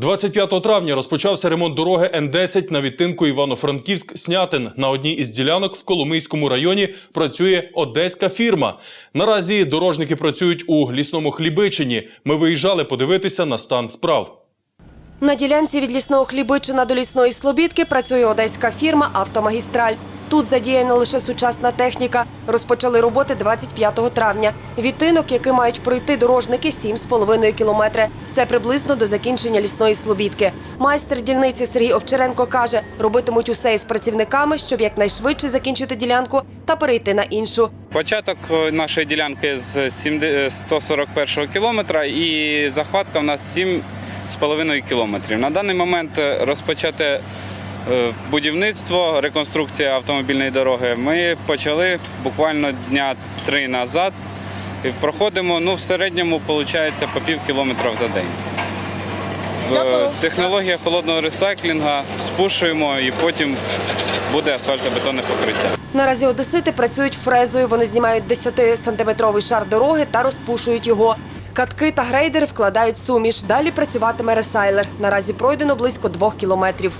25 травня розпочався ремонт дороги Н10 на відтинку Івано-Франківськ-Снятин. На одній із ділянок в Коломийському районі працює одеська фірма. Наразі дорожники працюють у лісному Хлібичині. Ми виїжджали подивитися на стан справ. На ділянці від лісного хлібичина до лісної слобідки працює одеська фірма Автомагістраль. Тут задіяна лише сучасна техніка. Розпочали роботи 25 травня. Відтинок, який мають пройти дорожники, 7,5 кілометри. Це приблизно до закінчення лісної слобідки. Майстер дільниці Сергій Овчаренко каже, робитимуть усе із працівниками, щоб якнайшвидше закінчити ділянку та перейти на іншу. Початок е, нашої ділянки з 141 кілометра і захватка в нас 7,5 кілометрів. На даний момент е, розпочате е, будівництво, реконструкція автомобільної дороги. Ми почали буквально дня три назад. І проходимо ну, в середньому виходить, по пів кілометра за день. Технологія холодного ресайклінга спушуємо і потім буде асфальтобетонне покриття. Наразі одесити працюють фрезою. Вони знімають 10-сантиметровий шар дороги та розпушують його. Катки та грейдери вкладають суміш. Далі працюватиме ресайлер. Наразі пройдено близько двох кілометрів.